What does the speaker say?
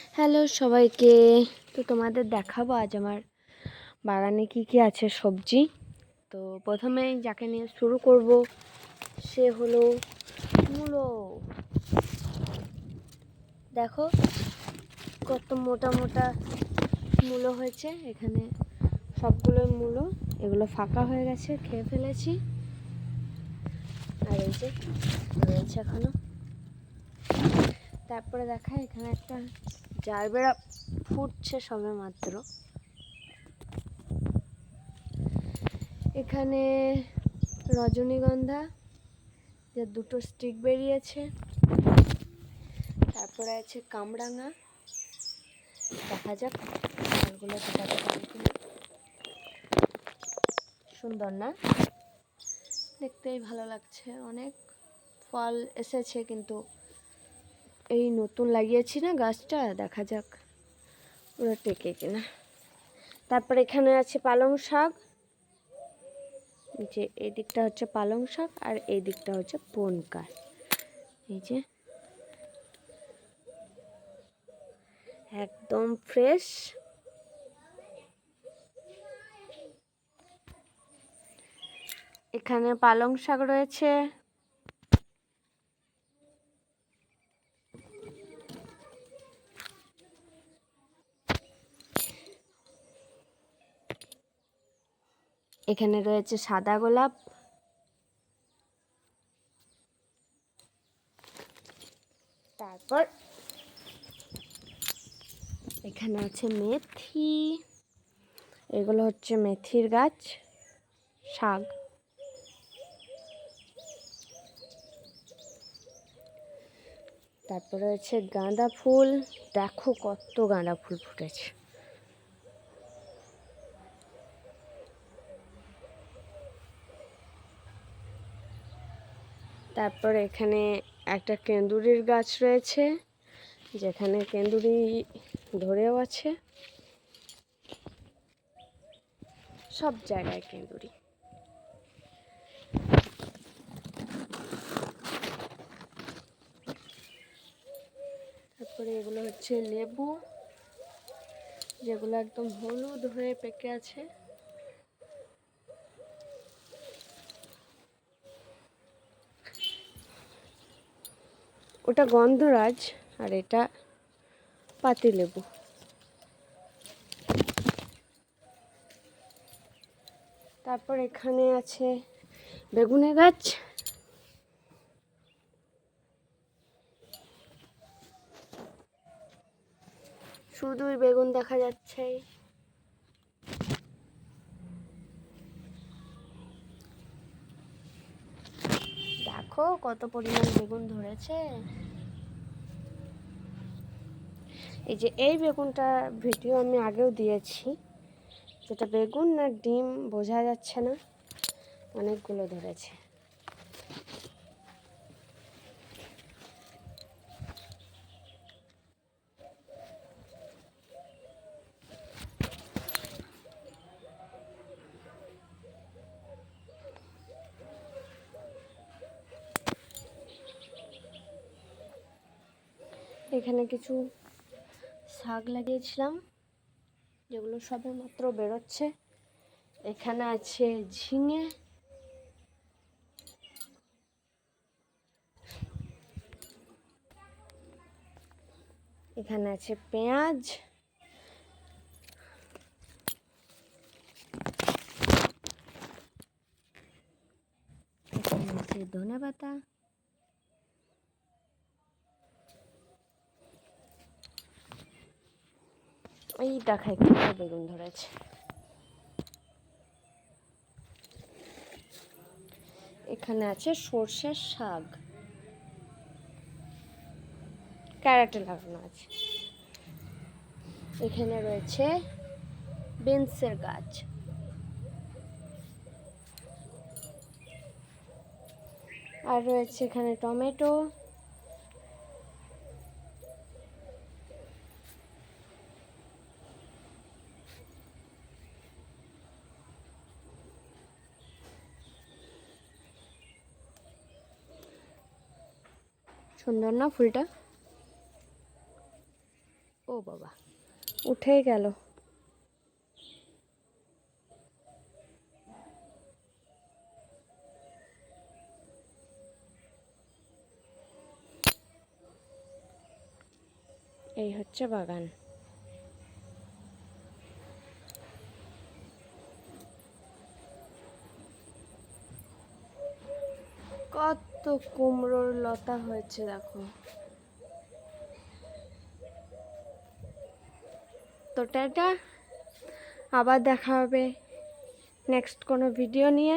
Hello সবাইকে। তো তোমাদের দেখাবো আজ আমার বাগানে কি কি আছে সবজি। তো প্রথমে যাকে নিয়ে শুরু করব, সে হলো মূলো। দেখো কত মোটা মোটা মূলো হয়েছে। এখানে সবগুলো মূলো, এগুলো ফাঁকা হয়ে গেছে, খেয়ে ফেলেছি। আর এই যে রয়েছে এখনও। তারপরে দেখা, এখানে একটা জারবেরা ফুটছে সবে মাত্র এখানে রজনীগন্ধা যে দুটো স্টিক বেরিয়েছে। তারপরে আছে কামরাঙা। দেখা যাক ফলগুলো সুন্দর না? দেখতেই ভালো লাগছে। অনেক ফল এসেছে কিন্তু এই নতুন লাগিয়েছি না গাছটা, দেখা যাক ওরা টেকে কিনা। তারপর এখানে আছে পালং শাক। এই যে এই দিকটা হচ্ছে পালং শাক আর এই দিকটা হচ্ছে পনকার। এই যে একদম ফ্রেশ। এখানে পালং শাক রয়েছে। এখানে রয়েছে সাদা গোলাপ। তারপর এখানে আছে মেথি। এগুলো হচ্ছে মেথির গাছ, শাক। তারপরে হচ্ছে গাঁদা ফুল। দেখো কত গাঁদা ফুল ফুটেছে। তারপর এখানে একটা কেন্দুরির গাছ রয়েছে, যেখানে কেন্দুরি ধরেও আছে। সব জায়গায় কেন্দুরি। তারপরে এগুলো হচ্ছে লেবু, যেগুলো একদম হলুদ হয়ে পেকে আছে। ওটা গন্ধরাজ আর এটা পাতিলেবু। তারপর এখানে আছে বেগুনের গাছ। শুধুই বেগুন দেখা যাচ্ছে। দেখো কত পরিমাণ বেগুন ধরেছে। এই যে এই বেগুনটা ভিডিও আমি আগেও দিয়েছি। যেটা বেগুন না ডিম বোঝা যাচ্ছে না, অনেকগুলো ধরেছে। এখানে কিছু শাক লাগিয়েছিলাম, যেগুলো সবে মাত্র বেরোচ্ছে। এখানে আছে ঝিঙে। এখানে আছে পেঁয়াজ। এখানে আছে ধনে পাতা এই দেখায় কত বেগুন ধরেছে। এখানে আছে সর্ষের শাক। ক্যারেটে লাগানো আছে। এখানে রয়েছে বিনসের গাছ। আর রয়েছে এখানে টমেটো। সুন্দর না ফুলটা? ও বাবা উঠেই গেল। এই হচ্ছে বাগান। কত কুমড়োর লতা হয়েছে দেখো। তো টাটা আবার দেখা হবে নেক্সট কোনো ভিডিও নিয়ে।